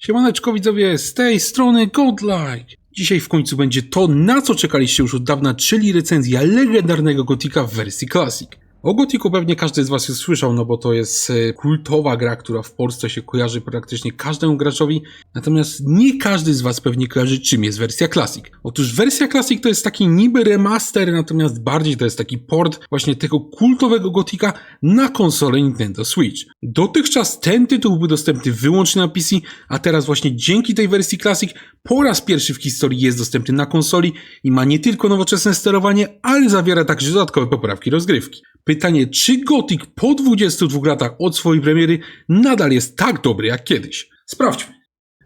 Siemaneczko widzowie, z tej strony Godlike. Dzisiaj w końcu będzie to, na co czekaliście już od dawna, czyli recenzja legendarnego Gotika w wersji Classic. O Gotiku pewnie każdy z Was już słyszał, no bo to jest e, kultowa gra, która w Polsce się kojarzy praktycznie każdemu graczowi, natomiast nie każdy z Was pewnie kojarzy czym jest wersja Classic. Otóż wersja Classic to jest taki niby remaster, natomiast bardziej to jest taki port właśnie tego kultowego Gotika na konsolę Nintendo Switch. Dotychczas ten tytuł był dostępny wyłącznie na PC, a teraz właśnie dzięki tej wersji Classic po raz pierwszy w historii jest dostępny na konsoli i ma nie tylko nowoczesne sterowanie, ale zawiera także dodatkowe poprawki rozgrywki. Pytanie, czy Gothic po 22 latach od swojej premiery nadal jest tak dobry jak kiedyś? Sprawdźmy.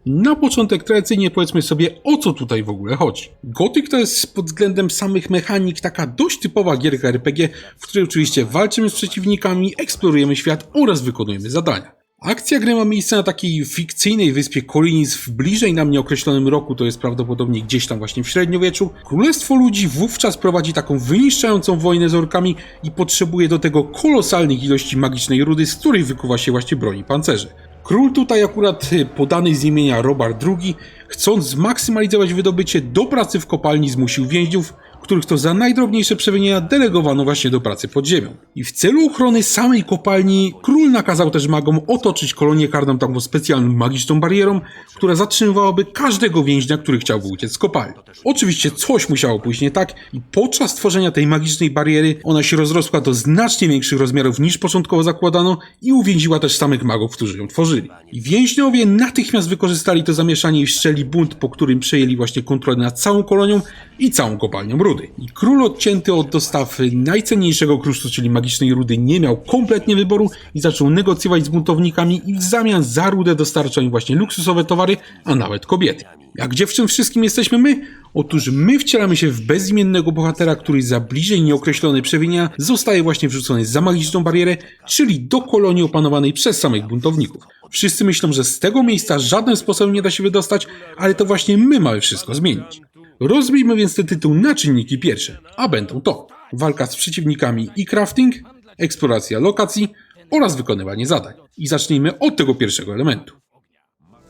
Na początek tradycyjnie powiedzmy sobie o co tutaj w ogóle chodzi. Gothic to jest pod względem samych mechanik taka dość typowa gierka RPG, w której oczywiście walczymy z przeciwnikami, eksplorujemy świat oraz wykonujemy zadania. Akcja gry ma miejsce na takiej fikcyjnej wyspie Korinis w bliżej nam nieokreślonym roku, to jest prawdopodobnie gdzieś tam właśnie w średniowieczu. Królestwo ludzi wówczas prowadzi taką wyniszczającą wojnę z orkami i potrzebuje do tego kolosalnych ilości magicznej rudy, z której wykuwa się właśnie broni pancerzy. Król tutaj akurat y, podany z imienia Robert II, chcąc zmaksymalizować wydobycie, do pracy w kopalni zmusił więźniów, których to za najdrobniejsze przewinienia delegowano właśnie do pracy pod ziemią. I w celu ochrony samej kopalni król nakazał też magom otoczyć kolonię karną taką specjalną magiczną barierą, która zatrzymywałaby każdego więźnia, który chciałby uciec z kopalni. Oczywiście coś musiało pójść nie tak i podczas tworzenia tej magicznej bariery ona się rozrosła do znacznie większych rozmiarów niż początkowo zakładano i uwięziła też samych magów, którzy ją tworzyli. I więźniowie natychmiast wykorzystali to zamieszanie i wszczeli bunt, po którym przejęli właśnie kontrolę nad całą kolonią i całą kopalnią rudy. Król odcięty od dostaw najcenniejszego kruszcu, czyli magicznej rudy, nie miał kompletnie wyboru i zaczął negocjować z buntownikami i w zamian za rudę dostarczał im właśnie luksusowe towary, a nawet kobiety. A gdzie w czym wszystkim jesteśmy my? Otóż my wcielamy się w bezimiennego bohatera, który za bliżej nieokreślone przewinienia zostaje właśnie wrzucony za magiczną barierę, czyli do kolonii opanowanej przez samych buntowników. Wszyscy myślą, że z tego miejsca żadnym sposobem nie da się wydostać, ale to właśnie my mamy wszystko zmienić. Rozbijmy więc ten tytuł na czynniki pierwsze, a będą to walka z przeciwnikami i crafting, eksploracja lokacji oraz wykonywanie zadań. I zacznijmy od tego pierwszego elementu.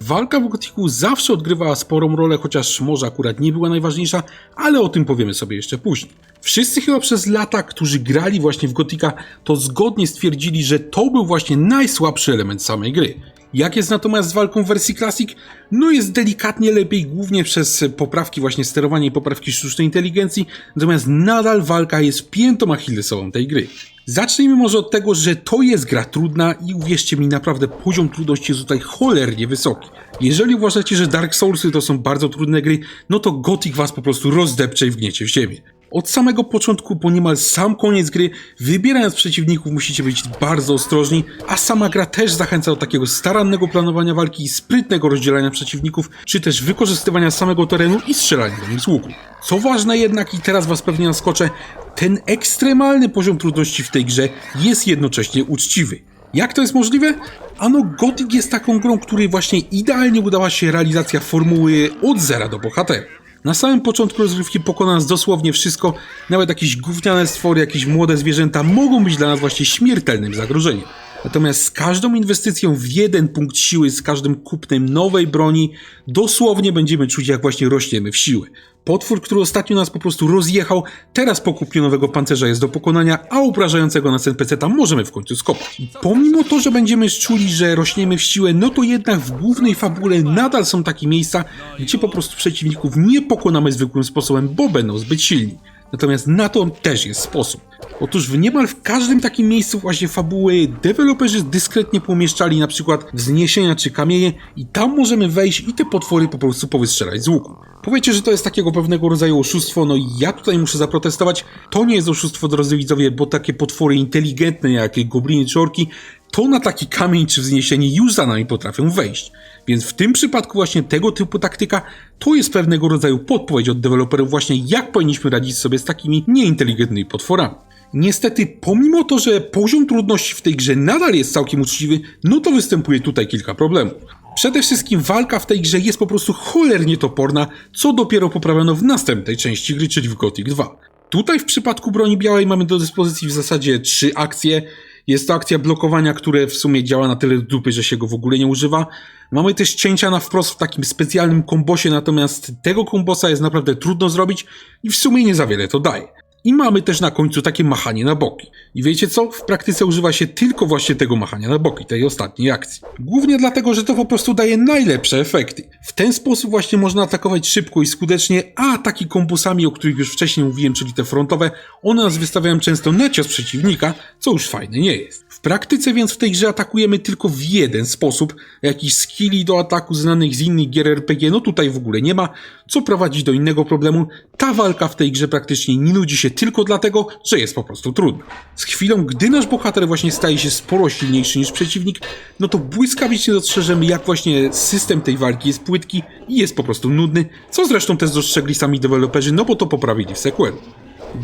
Walka w Gothicu zawsze odgrywała sporą rolę, chociaż może akurat nie była najważniejsza, ale o tym powiemy sobie jeszcze później. Wszyscy chyba przez lata, którzy grali właśnie w Gothica, to zgodnie stwierdzili, że to był właśnie najsłabszy element samej gry. Jak jest natomiast z walką w wersji Classic? No jest delikatnie lepiej, głównie przez poprawki właśnie sterowania i poprawki sztucznej inteligencji, natomiast nadal walka jest piętą achillesową tej gry. Zacznijmy może od tego, że to jest gra trudna i uwierzcie mi, naprawdę poziom trudności jest tutaj cholernie wysoki. Jeżeli uważacie, że Dark Soulsy to są bardzo trudne gry, no to Gothic was po prostu rozdepcze i wgniecie w ziemię. Od samego początku po niemal sam koniec gry, wybierając przeciwników musicie być bardzo ostrożni, a sama gra też zachęca do takiego starannego planowania walki i sprytnego rozdzielania przeciwników, czy też wykorzystywania samego terenu i strzelania do nich z łuku. Co ważne jednak, i teraz was pewnie naskoczę, ten ekstremalny poziom trudności w tej grze jest jednocześnie uczciwy. Jak to jest możliwe? Ano Gothic jest taką grą, której właśnie idealnie udała się realizacja formuły od zera do bohatera. Na samym początku rozgrywki pokona nas dosłownie wszystko, nawet jakieś gówniane stwory, jakieś młode zwierzęta mogą być dla nas właśnie śmiertelnym zagrożeniem. Natomiast z każdą inwestycją w jeden punkt siły, z każdym kupnem nowej broni, dosłownie będziemy czuć, jak właśnie rośniemy w siłę. Potwór, który ostatnio nas po prostu rozjechał, teraz po kupnie nowego pancerza jest do pokonania, a uprażającego nas NPC-ta możemy w końcu skopać. Pomimo to, że będziemy czuli, że rośniemy w siłę, no to jednak w głównej fabule nadal są takie miejsca, gdzie po prostu przeciwników nie pokonamy zwykłym sposobem, bo będą zbyt silni. Natomiast na to też jest sposób. Otóż w niemal w każdym takim miejscu właśnie fabuły deweloperzy dyskretnie pomieszczali na przykład wzniesienia czy kamienie i tam możemy wejść i te potwory po prostu powystrzelać z łuku. Powiecie, że to jest takiego pewnego rodzaju oszustwo, no i ja tutaj muszę zaprotestować. To nie jest oszustwo, drodzy widzowie, bo takie potwory inteligentne jak gobliny czy orki, to na taki kamień czy wzniesienie już za nami potrafią wejść. Więc w tym przypadku właśnie tego typu taktyka to jest pewnego rodzaju podpowiedź od deweloperów właśnie jak powinniśmy radzić sobie z takimi nieinteligentnymi potworami. Niestety, pomimo to, że poziom trudności w tej grze nadal jest całkiem uczciwy, no to występuje tutaj kilka problemów. Przede wszystkim walka w tej grze jest po prostu cholernie toporna, co dopiero poprawiono w następnej części gry, czyli w Gothic 2. Tutaj w przypadku broni białej mamy do dyspozycji w zasadzie trzy akcje. Jest to akcja blokowania, które w sumie działa na tyle dupy, że się go w ogóle nie używa. Mamy też cięcia na wprost w takim specjalnym kombosie, natomiast tego kombosa jest naprawdę trudno zrobić i w sumie nie za wiele to daje. I mamy też na końcu takie machanie na boki. I wiecie co? W praktyce używa się tylko właśnie tego machania na boki, tej ostatniej akcji. Głównie dlatego, że to po prostu daje najlepsze efekty. W ten sposób właśnie można atakować szybko i skutecznie, a ataki kombosami, o których już wcześniej mówiłem, czyli te frontowe, one nas wystawiają często na cios przeciwnika, co już fajne nie jest. W praktyce więc w tej grze atakujemy tylko w jeden sposób. Jakichś skilli do ataku znanych z innych gier RPG, no tutaj w ogóle nie ma, co prowadzi do innego problemu. Ta walka w tej grze praktycznie nie nudzi się tylko dlatego, że jest po prostu trudna. Z chwilą, gdy nasz bohater właśnie staje się sporo silniejszy niż przeciwnik, no to błyskawicznie dostrzeżemy, jak właśnie system tej walki jest płytki i jest po prostu nudny, co zresztą też dostrzegli sami deweloperzy, no bo to poprawili w sequelu.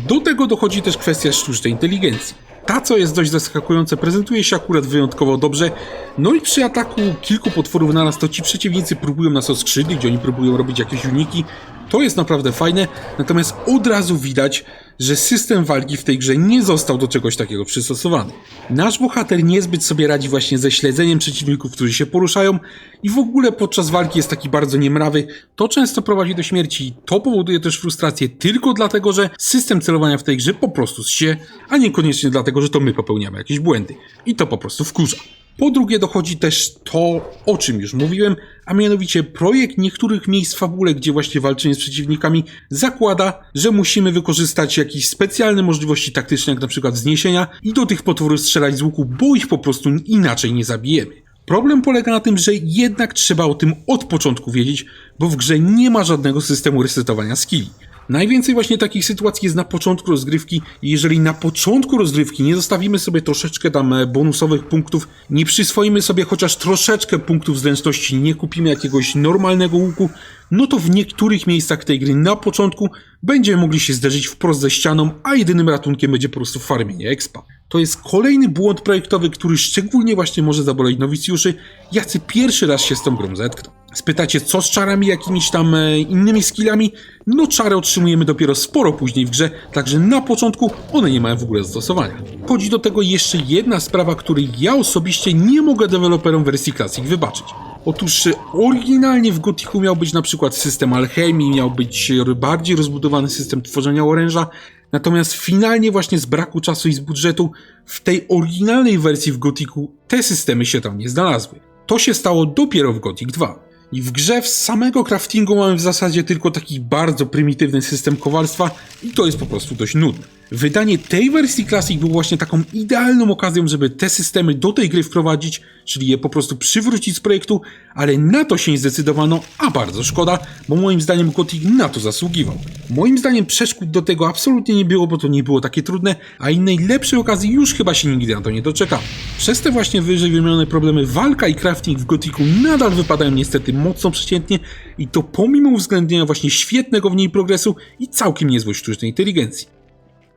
Do tego dochodzi też kwestia sztucznej inteligencji. Ta, co jest dość zaskakujące, prezentuje się akurat wyjątkowo dobrze. No i przy ataku kilku potworów naraz, to ci przeciwnicy próbują nas oskrzydlić, oni próbują robić jakieś uniki. To jest naprawdę fajne, natomiast od razu widać, że system walki w tej grze nie został do czegoś takiego przystosowany. Nasz bohater niezbyt sobie radzi właśnie ze śledzeniem przeciwników, którzy się poruszają i w ogóle podczas walki jest taki bardzo niemrawy. To często prowadzi do śmierci. To powoduje też frustrację tylko dlatego, że system celowania w tej grze po prostu się, a niekoniecznie dlatego, że to my popełniamy jakieś błędy. I to po prostu wkurza. Po drugie dochodzi też to, o czym już mówiłem, a mianowicie projekt niektórych miejsc w fabule, gdzie właśnie walczenie z przeciwnikami zakłada, że musimy wykorzystać jakieś specjalne możliwości taktyczne, jak na przykład zniesienia i do tych potworów strzelać z łuku, bo ich po prostu inaczej nie zabijemy. Problem polega na tym, że jednak trzeba o tym od początku wiedzieć, bo w grze nie ma żadnego systemu resetowania skilli. Najwięcej właśnie takich sytuacji jest na początku rozgrywki jeżeli na początku rozgrywki nie zostawimy sobie troszeczkę tam e, bonusowych punktów, nie przyswoimy sobie chociaż troszeczkę punktów zręczności, nie kupimy jakiegoś normalnego łuku, no to w niektórych miejscach tej gry na początku będziemy mogli się zderzyć wprost ze ścianą, a jedynym ratunkiem będzie po prostu farmienie expa. To jest kolejny błąd projektowy, który szczególnie właśnie może zaboleć nowicjuszy, jacy pierwszy raz się z tą grą zetkną. Spytacie, co z czarami, jakimiś tam e, innymi skillami? No czary otrzymujemy dopiero sporo później w grze, także na początku one nie mają w ogóle zastosowania. Chodzi do tego jeszcze jedna sprawa, której ja osobiście nie mogę deweloperom wersji Classic wybaczyć. Otóż e, oryginalnie w Gothicu miał być na przykład system alchemii, miał być e, bardziej rozbudowany system tworzenia oręża, natomiast finalnie właśnie z braku czasu i z budżetu w tej oryginalnej wersji w Gothicu te systemy się tam nie znalazły. To się stało dopiero w Gothic 2. I w grze w samego craftingu mamy w zasadzie tylko taki bardzo prymitywny system kowalstwa i to jest po prostu dość nudne. Wydanie tej wersji Classic było właśnie taką idealną okazją, żeby te systemy do tej gry wprowadzić, czyli je po prostu przywrócić z projektu, ale na to się nie zdecydowano, a bardzo szkoda, bo moim zdaniem Gothic na to zasługiwał. Moim zdaniem przeszkód do tego absolutnie nie było, bo to nie było takie trudne, a innej lepszej okazji już chyba się nigdy na to nie doczekamy. Przez te właśnie wyżej wymienione problemy walka i crafting w Gothicu nadal wypadają niestety mocno przeciętnie i to pomimo uwzględnienia właśnie świetnego w niej progresu i całkiem niezłej sztucznej inteligencji.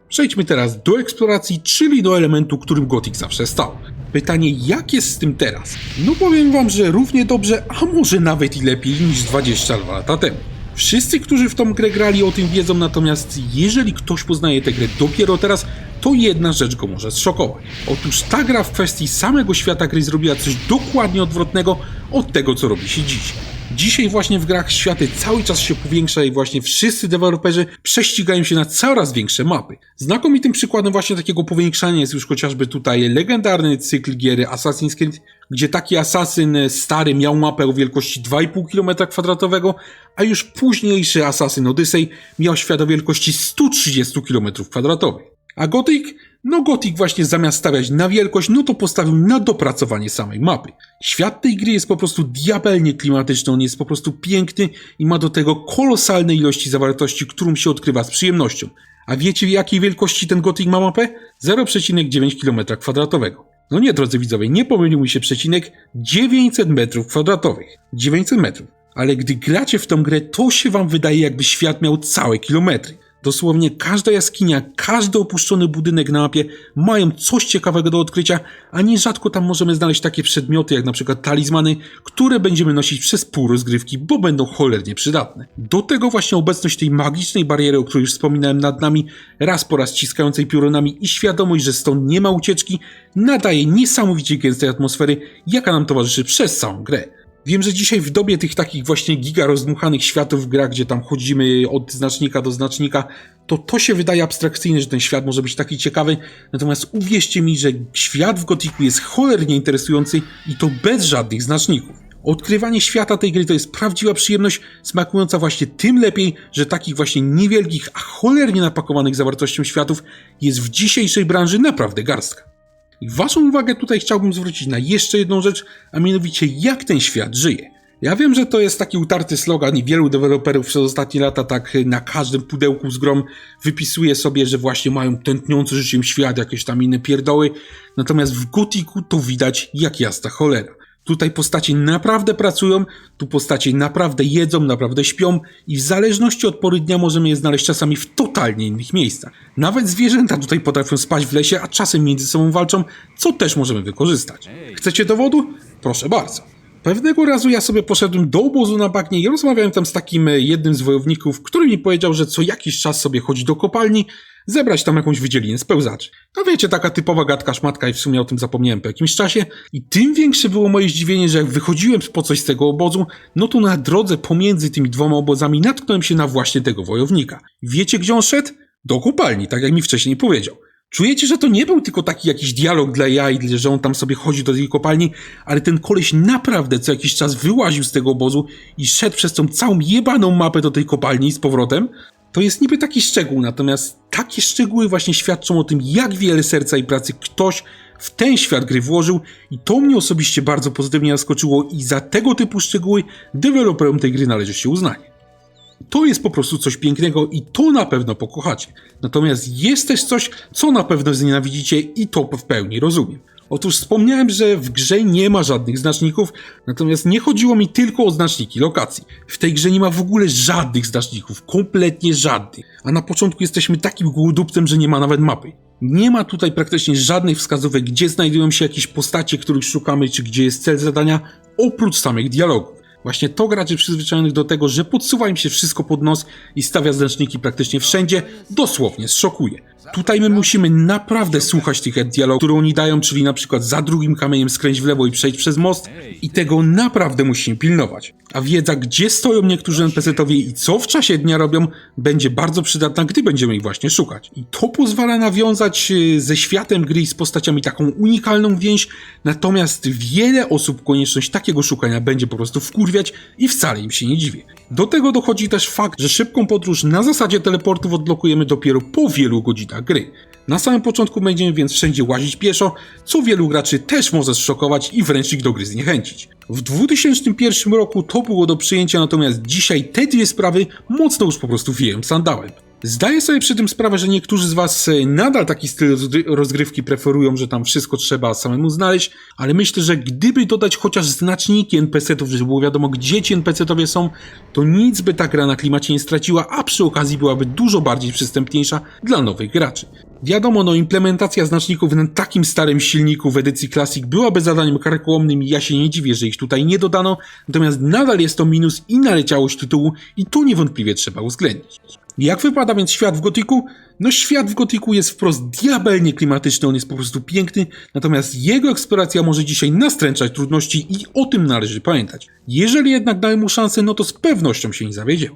Przejdźmy teraz do eksploracji, czyli do elementu, którym Gothic zawsze stał. Pytanie, jak jest z tym teraz? No powiem wam, że równie dobrze, a może nawet i lepiej niż 22 lata temu. Wszyscy, którzy w tą grę grali o tym wiedzą, natomiast jeżeli ktoś poznaje tę grę dopiero teraz, to jedna rzecz go może zszokować. Otóż ta gra w kwestii samego świata gry zrobiła coś dokładnie odwrotnego od tego, co robi się dziś. Dzisiaj właśnie w grach światy cały czas się powiększa i właśnie wszyscy deweloperzy prześcigają się na coraz większe mapy. Znakomitym przykładem właśnie takiego powiększania jest już chociażby tutaj legendarny cykl giery Assassin's Creed, gdzie taki asasyn stary miał mapę o wielkości 2,5 km2, a już późniejszy asasyn Odyssey miał świat o wielkości 130 km2. A Gothic? No Gothic właśnie zamiast stawiać na wielkość, no to postawił na dopracowanie samej mapy. Świat tej gry jest po prostu diabelnie klimatyczny, on jest po prostu piękny i ma do tego kolosalne ilości zawartości, którą się odkrywa z przyjemnością. A wiecie jakiej wielkości ten Gothic ma mapę? 0,9 km2. No nie, drodzy widzowie, nie pomylił mi się przecinek 900 metrów kwadratowych. 900 metrów. Ale gdy gracie w tą grę, to się wam wydaje jakby świat miał całe kilometry. Dosłownie każda jaskinia, każdy opuszczony budynek na mapie mają coś ciekawego do odkrycia, a nierzadko tam możemy znaleźć takie przedmioty jak na przykład talizmany, które będziemy nosić przez pół rozgrywki, bo będą cholernie przydatne. Do tego właśnie obecność tej magicznej bariery, o której już wspominałem nad nami, raz po raz ściskającej piorunami i świadomość, że stąd nie ma ucieczki, nadaje niesamowicie gęstej atmosfery, jaka nam towarzyszy przez całą grę. Wiem, że dzisiaj w dobie tych takich właśnie giga rozdmuchanych światów w grach, gdzie tam chodzimy od znacznika do znacznika, to to się wydaje abstrakcyjne, że ten świat może być taki ciekawy, natomiast uwierzcie mi, że świat w Gotiku jest cholernie interesujący i to bez żadnych znaczników. Odkrywanie świata tej gry to jest prawdziwa przyjemność, smakująca właśnie tym lepiej, że takich właśnie niewielkich, a cholernie napakowanych zawartością światów jest w dzisiejszej branży naprawdę garstka. I waszą uwagę tutaj chciałbym zwrócić na jeszcze jedną rzecz, a mianowicie jak ten świat żyje. Ja wiem, że to jest taki utarty slogan i wielu deweloperów przez ostatnie lata tak na każdym pudełku z grom wypisuje sobie, że właśnie mają tętniący życiem świat, jakieś tam inne pierdoły. Natomiast w Gotiku to widać jak jasna cholera. Tutaj postacie naprawdę pracują, tu postacie naprawdę jedzą, naprawdę śpią i w zależności od pory dnia możemy je znaleźć czasami w totalnie innych miejscach. Nawet zwierzęta tutaj potrafią spać w lesie, a czasem między sobą walczą, co też możemy wykorzystać. Chcecie dowodu? Proszę bardzo. Pewnego razu ja sobie poszedłem do obozu na bagnie i rozmawiałem tam z takim e, jednym z wojowników, który mi powiedział, że co jakiś czas sobie chodzi do kopalni, zebrać tam jakąś wydzielinę spełzaczy. No wiecie, taka typowa gadka szmatka i w sumie o tym zapomniałem po jakimś czasie. I tym większe było moje zdziwienie, że jak wychodziłem po coś z tego obozu, no to na drodze pomiędzy tymi dwoma obozami natknąłem się na właśnie tego wojownika. Wiecie gdzie on szedł? Do kopalni, tak jak mi wcześniej powiedział. Czujecie, że to nie był tylko taki jakiś dialog dla jaj, że on tam sobie chodzi do tej kopalni, ale ten koleś naprawdę co jakiś czas wyłaził z tego obozu i szedł przez tą całą jebaną mapę do tej kopalni z powrotem. To jest niby taki szczegół, natomiast takie szczegóły właśnie świadczą o tym, jak wiele serca i pracy ktoś w ten świat gry włożył i to mnie osobiście bardzo pozytywnie zaskoczyło i za tego typu szczegóły deweloperom tej gry należy się uznanie. To jest po prostu coś pięknego i to na pewno pokochacie. Natomiast jest też coś, co na pewno znienawidzicie i to w pełni rozumiem. Otóż wspomniałem, że w grze nie ma żadnych znaczników, natomiast nie chodziło mi tylko o znaczniki lokacji. W tej grze nie ma w ogóle żadnych znaczników, kompletnie żadnych. A na początku jesteśmy takim głodupcem, że nie ma nawet mapy. Nie ma tutaj praktycznie żadnych wskazówek, gdzie znajdują się jakieś postacie, których szukamy, czy gdzie jest cel zadania, oprócz samych dialogów. Właśnie to graczy przyzwyczajonych do tego, że podsuwa im się wszystko pod nos i stawia znaczniki praktycznie wszędzie, dosłownie zszokuje. Tutaj my musimy naprawdę słuchać tych dialogów, które oni dają, czyli na przykład za drugim kamieniem skręć w lewo i przejść przez most i tego naprawdę musimy pilnować. A wiedza, gdzie stoją niektórzy NPC-towie i co w czasie dnia robią, będzie bardzo przydatna, gdy będziemy ich właśnie szukać. I to pozwala nawiązać e, ze światem gry i z postaciami taką unikalną więź, natomiast wiele osób konieczność takiego szukania będzie po prostu wkurwiać i wcale im się nie dziwię. Do tego dochodzi też fakt, że szybką podróż na zasadzie teleportów odblokujemy dopiero po wielu godzinach gry. Na samym początku będziemy więc wszędzie łazić pieszo, co wielu graczy też może zszokować i wręcz ich do gry zniechęcić. W 2001 roku to było do przyjęcia, natomiast dzisiaj te dwie sprawy mocno już po prostu wieją sandałem. Zdaję sobie przy tym sprawę, że niektórzy z Was e, nadal taki styl rozgrywki preferują, że tam wszystko trzeba samemu znaleźć, ale myślę, że gdyby dodać chociaż znaczniki NPC-ów, żeby było wiadomo, gdzie ci NPC-towie są, to nic by ta gra na klimacie nie straciła, a przy okazji byłaby dużo bardziej przystępniejsza dla nowych graczy. Wiadomo, no implementacja znaczników na takim starym silniku w edycji Classic byłaby zadaniem karkołomnym i ja się nie dziwię, że ich tutaj nie dodano, natomiast nadal jest to minus i naleciałość tytułu i to niewątpliwie trzeba uwzględnić. Jak wypada więc świat w Gotiku? No świat w Gotiku jest wprost diabelnie klimatyczny, on jest po prostu piękny, natomiast jego eksploracja może dzisiaj nastręczać trudności i o tym należy pamiętać. Jeżeli jednak dałem mu szansę, no to z pewnością się nie zawiedziemy.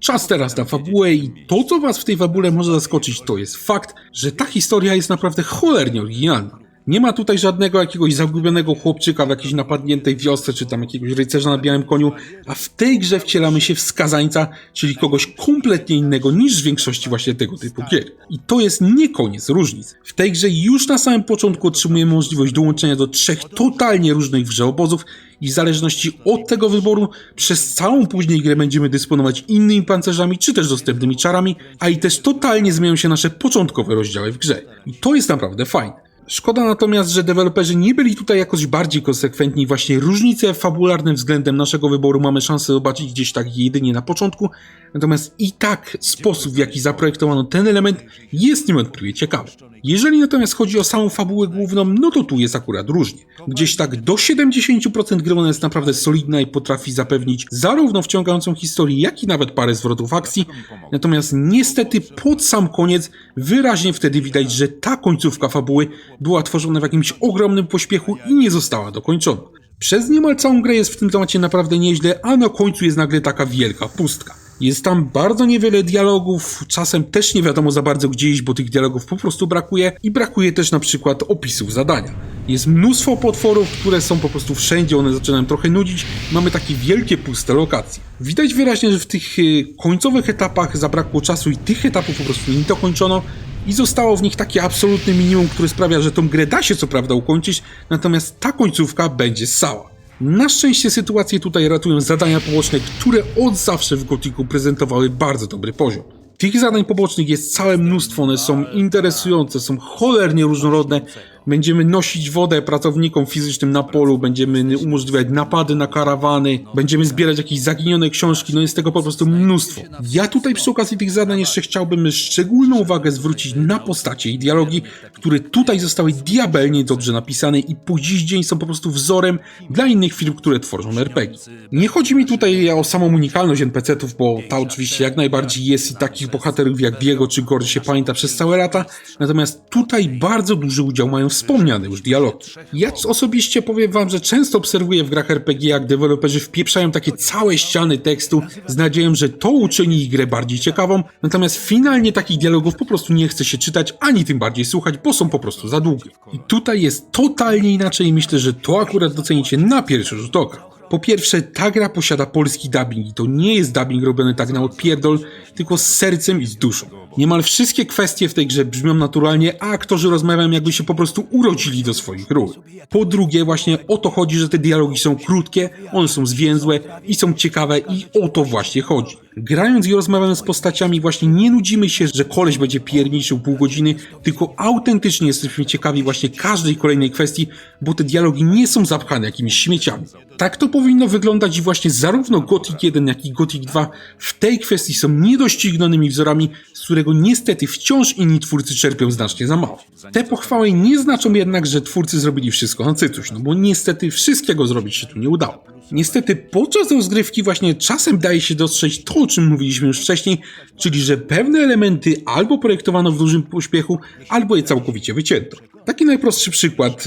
Czas teraz na fabułę i to, co was w tej fabule może zaskoczyć, to jest fakt, że ta historia jest naprawdę cholernie oryginalna. Nie ma tutaj żadnego jakiegoś zagubionego chłopczyka w jakiejś napadniętej wiosce, czy tam jakiegoś rycerza na białym koniu, a w tej grze wcielamy się w skazańca, czyli kogoś kompletnie innego niż w większości właśnie tego typu gier. I to jest nie koniec różnic. W tej grze już na samym początku otrzymujemy możliwość dołączenia do trzech totalnie różnych w grze obozów i w zależności od tego wyboru przez całą później grę będziemy dysponować innymi pancerzami czy też dostępnymi czarami, a i też totalnie zmienią się nasze początkowe rozdziały w grze. I to jest naprawdę fajne. Szkoda natomiast, że deweloperzy nie byli tutaj jakoś bardziej konsekwentni. Właśnie różnice fabularne względem naszego wyboru mamy szansę zobaczyć gdzieś tak jedynie na początku. Natomiast i tak sposób, w jaki zaprojektowano ten element jest niewątpliwie ciekawy. Jeżeli natomiast chodzi o samą fabułę główną, no to tu jest akurat różnie. Gdzieś tak do 70% gry ona jest naprawdę solidna i potrafi zapewnić zarówno wciągającą historię, jak i nawet parę zwrotów akcji. Natomiast niestety pod sam koniec wyraźnie wtedy widać, że ta końcówka fabuły była tworzona w jakimś ogromnym pośpiechu i nie została dokończona. Przez niemal całą grę jest w tym temacie naprawdę nieźle, a na końcu jest nagle taka wielka pustka. Jest tam bardzo niewiele dialogów, czasem też nie wiadomo za bardzo gdzie iść, bo tych dialogów po prostu brakuje i brakuje też na przykład opisów zadania. Jest mnóstwo potworów, które są po prostu wszędzie, one zaczynają trochę nudzić, mamy takie wielkie puste lokacje. Widać wyraźnie, że w tych y, końcowych etapach zabrakło czasu i tych etapów po prostu nie dokończono, i zostało w nich takie absolutne minimum, które sprawia, że tą grę da się co prawda ukończyć, natomiast ta końcówka będzie sała. Na szczęście sytuację tutaj ratują zadania poboczne, które od zawsze w Gotiku prezentowały bardzo dobry poziom. Tych zadań pobocznych jest całe mnóstwo, one są interesujące, są cholernie różnorodne. Będziemy nosić wodę pracownikom fizycznym na polu, będziemy umożliwiać napady na karawany, będziemy zbierać jakieś zaginione książki, no jest tego po prostu mnóstwo. Ja tutaj przy okazji tych zadań jeszcze chciałbym szczególną uwagę zwrócić na postacie i dialogi, które tutaj zostały diabelnie dobrze napisane i po dziś dzień są po prostu wzorem dla innych firm, które tworzą RPG. Nie chodzi mi tutaj o samą unikalność NPC-ów, bo ta oczywiście jak najbardziej jest i takich bohaterów jak Diego czy Gord się pamięta przez całe lata, natomiast tutaj bardzo duży udział mają wspomniane już dialogi. Ja osobiście powiem wam, że często obserwuję w grach RPG, jak deweloperzy wpieprzają takie całe ściany tekstu z nadzieją, że to uczyni grę bardziej ciekawą, natomiast finalnie takich dialogów po prostu nie chce się czytać, ani tym bardziej słuchać, bo są po prostu za długie. I tutaj jest totalnie inaczej i myślę, że to akurat docenicie na pierwszy rzut oka. Po pierwsze, ta gra posiada polski dubbing i to nie jest dubbing robiony tak na odpierdol, tylko z sercem i z duszą. Niemal wszystkie kwestie w tej grze brzmią naturalnie, a aktorzy rozmawiają jakby się po prostu urodzili do swoich ról. Po drugie, właśnie o to chodzi, że te dialogi są krótkie, one są zwięzłe i są ciekawe i o to właśnie chodzi. Grając i rozmawiając z postaciami właśnie nie nudzimy się, że koleś będzie pierniczył pół godziny, tylko autentycznie jesteśmy ciekawi właśnie każdej kolejnej kwestii, bo te dialogi nie są zapchane jakimiś śmieciami. Tak to powinno wyglądać i właśnie zarówno Gothic 1, jak i Gothic 2 w tej kwestii są niedoścignonymi wzorami, z którego niestety wciąż inni twórcy czerpią znacznie za mało. Te pochwały nie znaczą jednak, że twórcy zrobili wszystko na cytuś, no bo niestety wszystkiego zrobić się tu nie udało. Niestety podczas rozgrywki właśnie czasem daje się dostrzec to, o czym mówiliśmy już wcześniej, czyli że pewne elementy albo projektowano w dużym pośpiechu, albo je całkowicie wycięto. Taki najprostszy przykład.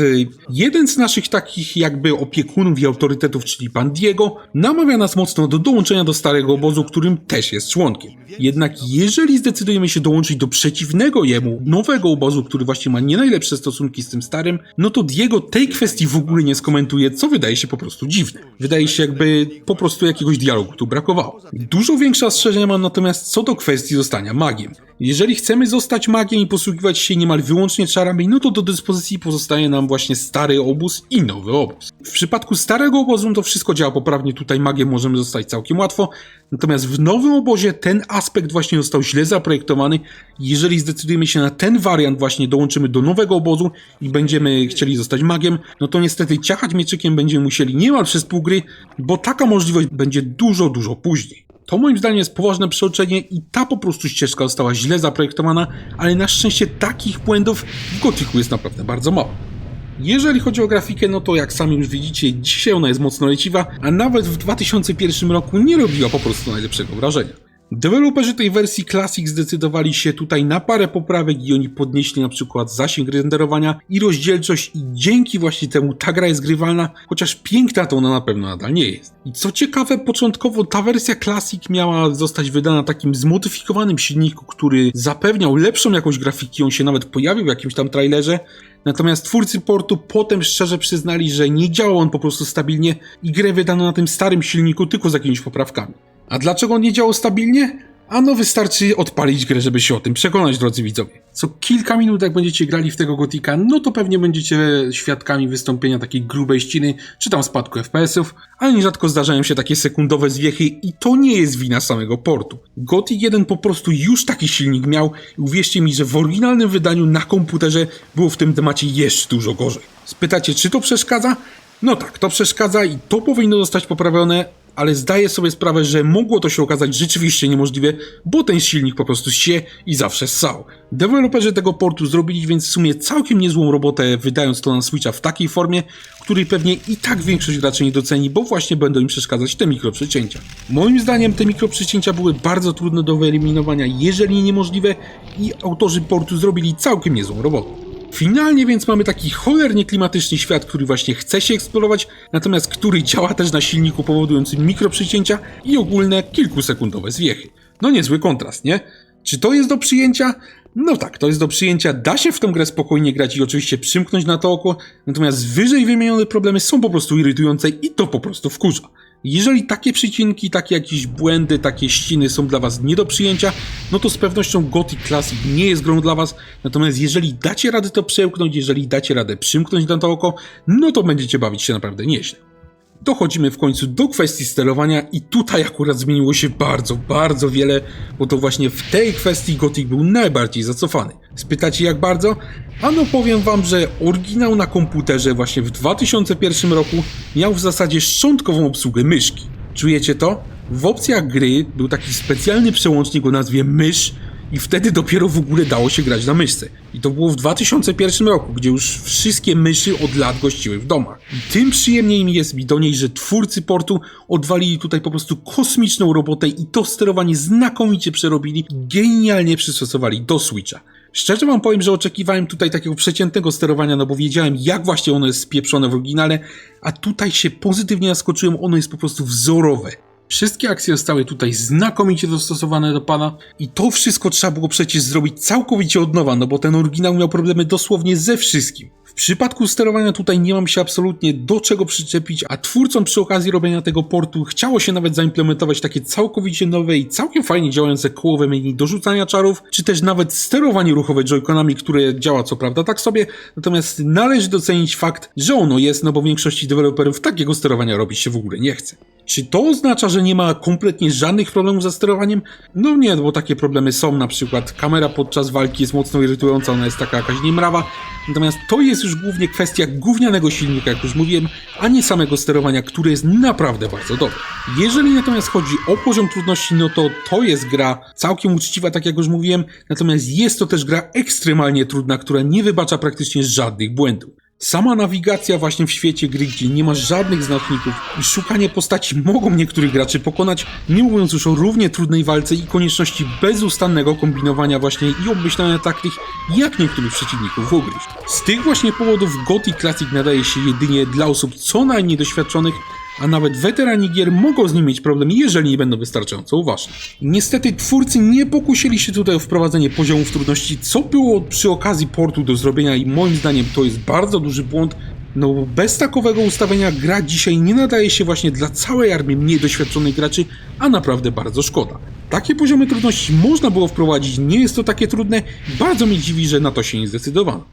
Jeden z naszych takich jakby opiekunów i autorytetów, czyli pan Diego, namawia nas mocno do dołączenia do starego obozu, którym też jest członkiem. Jednak jeżeli zdecydujemy się dołączyć do przeciwnego jemu, nowego obozu, który właśnie ma nie najlepsze stosunki z tym starym, no to Diego tej kwestii w ogóle nie skomentuje, co wydaje się po prostu dziwne. Wydaje się jakby po prostu jakiegoś dialogu tu brakowało. Dużo większe ostrzeżenia mam natomiast co do kwestii zostania magiem. Jeżeli chcemy zostać magiem i posługiwać się niemal wyłącznie czarami, no to do dyspozycji pozostaje nam właśnie stary obóz i nowy obóz. W przypadku starego obozu no to wszystko działa poprawnie, tutaj magiem możemy zostać całkiem łatwo, natomiast w nowym obozie ten aspekt właśnie został źle zaprojektowany. Jeżeli zdecydujemy się na ten wariant, właśnie dołączymy do nowego obozu i będziemy chcieli zostać magiem, no to niestety ciachać mieczykiem będziemy musieli niemal przez pół gry, bo taka możliwość będzie dużo, dużo później. To moim zdaniem jest poważne przeoczenie i ta po prostu ścieżka została źle zaprojektowana, ale na szczęście takich błędów w Gothicu jest naprawdę bardzo mało. Jeżeli chodzi o grafikę, no to jak sami już widzicie, dzisiaj ona jest mocno leciwa, a nawet w 2001 roku nie robiła po prostu najlepszego wrażenia. Deweloperzy tej wersji Classic zdecydowali się tutaj na parę poprawek i oni podnieśli na przykład zasięg renderowania i rozdzielczość i dzięki właśnie temu ta gra jest grywalna, chociaż piękna to ona na pewno nadal nie jest. I co ciekawe, początkowo ta wersja Classic miała zostać wydana na takim zmodyfikowanym silniku, który zapewniał lepszą jakość grafiki, on się nawet pojawił w jakimś tam trailerze, Natomiast twórcy portu potem szczerze przyznali, że nie działał on po prostu stabilnie i grę wydano na tym starym silniku tylko z jakimiś poprawkami. A dlaczego nie działał stabilnie? Ano wystarczy odpalić grę, żeby się o tym przekonać, drodzy widzowie. Co kilka minut, jak będziecie grali w tego gotika, no to pewnie będziecie świadkami wystąpienia takiej grubej ściny, czy tam spadku FPS-ów, ale nierzadko zdarzają się takie sekundowe zwiechy i to nie jest wina samego portu. Gothic 1 po prostu już taki silnik miał i uwierzcie mi, że w oryginalnym wydaniu na komputerze było w tym temacie jeszcze dużo gorzej. Spytacie, czy to przeszkadza? No tak, to przeszkadza i to powinno zostać poprawione, ale zdaję sobie sprawę, że mogło to się okazać rzeczywiście niemożliwe, bo ten silnik po prostu się i zawsze ssał. Deweloperzy tego portu zrobili więc w sumie całkiem niezłą robotę, wydając to na Switcha w takiej formie, której pewnie i tak większość graczy nie doceni, bo właśnie będą im przeszkadzać te mikroprzecięcia. Moim zdaniem te mikroprzecięcia były bardzo trudne do wyeliminowania, jeżeli niemożliwe i autorzy portu zrobili całkiem niezłą robotę. Finalnie więc mamy taki cholernie klimatyczny świat, który właśnie chce się eksplorować, natomiast który działa też na silniku powodującym mikroprzycięcia i ogólne kilkusekundowe zwiechy. No niezły kontrast, nie? Czy to jest do przyjęcia? No tak, to jest do przyjęcia. Da się w tą grę spokojnie grać i oczywiście przymknąć na to oko, natomiast wyżej wymienione problemy są po prostu irytujące i to po prostu wkurza. Jeżeli takie przycinki, takie jakieś błędy, takie ściny są dla Was nie do przyjęcia, no to z pewnością Gothic Classic nie jest grą dla Was. Natomiast jeżeli dacie radę to przełknąć, jeżeli dacie radę przymknąć na to oko, no to będziecie bawić się naprawdę nieźle. Dochodzimy w końcu do kwestii sterowania i tutaj akurat zmieniło się bardzo, bardzo wiele, bo to właśnie w tej kwestii Gothic był najbardziej zacofany. Spytacie jak bardzo? Ano powiem wam, że oryginał na komputerze właśnie w 2001 roku miał w zasadzie szczątkową obsługę myszki. Czujecie to? W opcjach gry był taki specjalny przełącznik o nazwie mysz, i wtedy dopiero w ogóle dało się grać na myszce. I to było w 2001 roku, gdzie już wszystkie myszy od lat gościły w domach. I tym przyjemniej mi jest mi do niej, że twórcy portu odwalili tutaj po prostu kosmiczną robotę i to sterowanie znakomicie przerobili, genialnie przystosowali do Switcha. Szczerze wam powiem, że oczekiwałem tutaj takiego przeciętnego sterowania, no bo wiedziałem jak właśnie ono jest spieprzone w oryginale, a tutaj się pozytywnie zaskoczyłem, ono jest po prostu wzorowe. Wszystkie akcje zostały tutaj znakomicie dostosowane do pana i to wszystko trzeba było przecież zrobić całkowicie od nowa, no bo ten oryginał miał problemy dosłownie ze wszystkim. W przypadku sterowania tutaj nie mam się absolutnie do czego przyczepić, a twórcom przy okazji robienia tego portu chciało się nawet zaimplementować takie całkowicie nowe i całkiem fajnie działające kołowe menu do rzucania czarów, czy też nawet sterowanie ruchowe joyconami, które działa co prawda tak sobie, natomiast należy docenić fakt, że ono jest, no bo większości deweloperów takiego sterowania robić się w ogóle nie chce. Czy to oznacza, że nie ma kompletnie żadnych problemów ze sterowaniem? No nie, bo takie problemy są, na przykład kamera podczas walki jest mocno irytująca, ona jest taka jakaś niemrawa, natomiast to jest już głównie kwestia gównianego silnika, jak już mówiłem, a nie samego sterowania, które jest naprawdę bardzo dobre. Jeżeli natomiast chodzi o poziom trudności, no to to jest gra całkiem uczciwa, tak jak już mówiłem, natomiast jest to też gra ekstremalnie trudna, która nie wybacza praktycznie żadnych błędów. Sama nawigacja właśnie w świecie gry, gdzie nie ma żadnych znaczników i szukanie postaci mogą niektórych graczy pokonać, nie mówiąc już o równie trudnej walce i konieczności bezustannego kombinowania właśnie i obmyślania taktyk, jak niektórych przeciwników ugryźć. Z tych właśnie powodów Gothic Classic nadaje się jedynie dla osób co najmniej doświadczonych, a nawet weterani gier mogą z nim mieć problem, jeżeli nie będą wystarczająco uważni. Niestety twórcy nie pokusili się tutaj o wprowadzenie poziomów trudności, co było przy okazji portu do zrobienia i moim zdaniem to jest bardzo duży błąd, no bo bez takowego ustawienia gra dzisiaj nie nadaje się właśnie dla całej armii mniej doświadczonych graczy, a naprawdę bardzo szkoda. Takie poziomy trudności można było wprowadzić, nie jest to takie trudne, bardzo mnie dziwi, że na to się nie zdecydowano.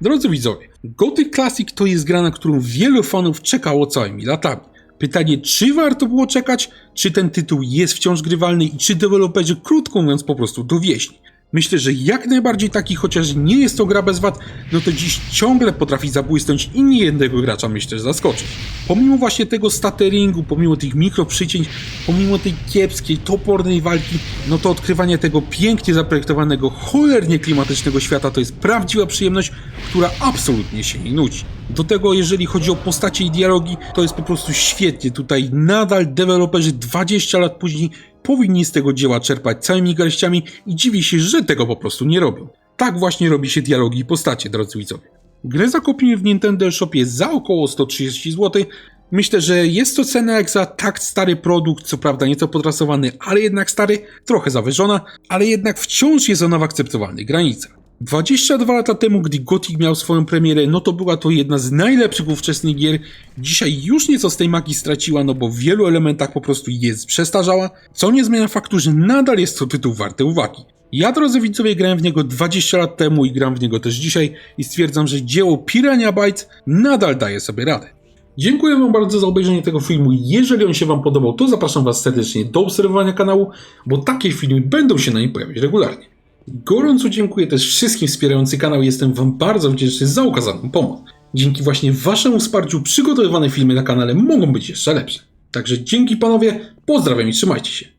Drodzy widzowie, Gothic Classic to jest gra, na którą wielu fanów czekało całymi latami. Pytanie, czy warto było czekać, czy ten tytuł jest wciąż grywalny i czy deweloperzy, krótko mówiąc, po prostu dowieźli. Myślę, że jak najbardziej taki, chociaż nie jest to gra bez wad, no to dziś ciągle potrafi zabłysnąć i nie jednego gracza myślę, że zaskoczyć. Pomimo właśnie tego stateringu, pomimo tych mikroprzycięć, pomimo tej kiepskiej, topornej walki, no to odkrywanie tego pięknie zaprojektowanego, cholernie klimatycznego świata to jest prawdziwa przyjemność, która absolutnie się nie nudzi. Do tego, jeżeli chodzi o postacie i dialogi, to jest po prostu świetnie. Tutaj nadal deweloperzy 20 lat później powinni z tego dzieła czerpać całymi garściami i dziwi się, że tego po prostu nie robią. Tak właśnie robi się dialogi i postacie, drodzy widzowie. Grę zakupimy w Nintendo Shopie za około 130 zł. Myślę, że jest to cena jak za tak stary produkt, co prawda nieco podrasowany, ale jednak stary, trochę zawyżona, ale jednak wciąż jest ona w akceptowalnych granicach. 22 lata temu, gdy Gothic miał swoją premierę, no to była to jedna z najlepszych ówczesnych gier. Dzisiaj już nieco z tej magii straciła, no bo w wielu elementach po prostu jest przestarzała, co nie zmienia faktu, że nadal jest to tytuł warty uwagi. Ja, drodzy widzowie, grałem w niego 20 lat temu i gram w niego też dzisiaj i stwierdzam, że dzieło Piranha Bytes nadal daje sobie radę. Dziękuję Wam bardzo za obejrzenie tego filmu. Jeżeli on się Wam podobał, to zapraszam Was serdecznie do obserwowania kanału, bo takie filmy będą się na nim pojawiać regularnie. Gorąco dziękuję też wszystkim wspierającym kanał. Jestem Wam bardzo wdzięczny za okazaną pomoc. Dzięki właśnie Waszemu wsparciu przygotowywane filmy na kanale mogą być jeszcze lepsze. Także dzięki panowie, pozdrawiam i trzymajcie się.